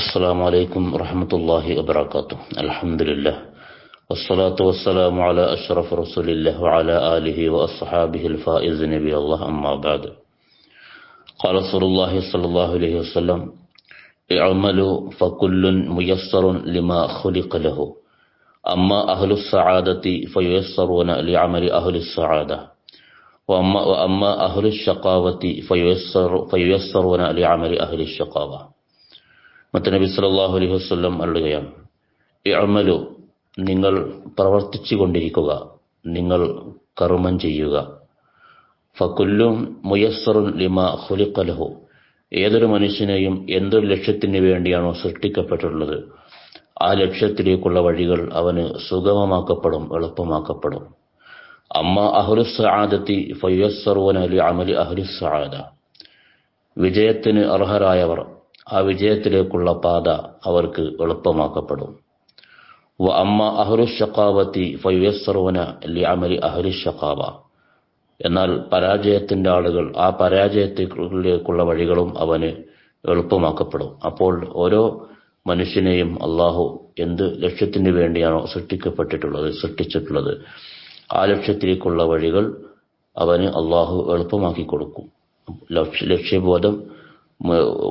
السلام عليكم ورحمة الله وبركاته. الحمد لله. والصلاة والسلام على أشرف رسول الله وعلى آله وأصحابه الفائز نبي الله أما بعد. قال رسول الله صلى الله عليه وسلم اعملوا فكل ميسر لما خلق له. أما أهل السعادة فييسرون لعمل أهل السعادة. وأما, وأما أهل الشقاوة فييسر فييسرون لعمل أهل الشقاوة. മറ്റനബി സല്ലല്ലാഹു അലൈഹി വസല്ലം അരുളുകയാണ്. ഇഅമലു നിങ്ങൾ പ്രവർത്തിച്ചു കൊണ്ടിരിക്കുക നിങ്ങൾ കർമ്മം ചെയ്യുക. ഫക്കുല്ലും മുയസ്സറുൻ ലിമ ഹുലിക്കലഹു ഏതൊരു മനുഷ്യനെയും എന്തൊരു ലക്ഷ്യത്തിന് വേണ്ടിയാണോ സൃഷ്ടിക്കപ്പെട്ടിട്ടുള്ളത് ആ ലക്ഷ്യത്തിലേക്കുള്ള വഴികൾ അവന് സുഗമമാക്കപ്പെടും എളുപ്പമാക്കപ്പെടും. അമ്മ അഹുലുസ് ആദത്തി ഫയ്യസ്സറുവൻ അലി അമലി അഹുലുസ് ആദ വിജയത്തിന് അർഹരായവർ ആ വിജയത്തിലേക്കുള്ള പാത അവർക്ക് എളുപ്പമാക്കപ്പെടും. വ അമ്മ അഹ്റു ഷക്കാവത്തി ഫയുയസ്സറുന ലി അഹ്റു എന്നാൽ പരാജയത്തിന്റെ ആളുകൾ ആ പരാജയത്തിലേക്കുള്ള വഴികളും അവന് എളുപ്പമാക്കപ്പെടും. അപ്പോൾ ഓരോ മനുഷ്യനെയും അള്ളാഹു എന്ത് ലക്ഷ്യത്തിന് വേണ്ടിയാണോ സൃഷ്ടിക്കപ്പെട്ടിട്ടുള്ളത് സൃഷ്ടിച്ചിട്ടുള്ളത് ആ ലക്ഷ്യത്തിലേക്കുള്ള വഴികൾ അവന് അള്ളാഹു എളുപ്പമാക്കി കൊടുക്കും. ലക്ഷ്യബോധം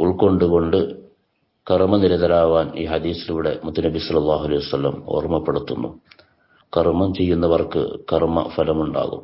ഉൾക്കൊണ്ടുകൊണ്ട് കർമ്മനിരതരാവാൻ ഈ ഹദീസിലൂടെ മുത്തുനബി സല്ലല്ലാഹു അലൈഹി വസ്ലം ഓർമ്മപ്പെടുത്തുന്നു. കർമ്മം ചെയ്യുന്നവർക്ക് കർമ്മ ഫലമുണ്ടാകും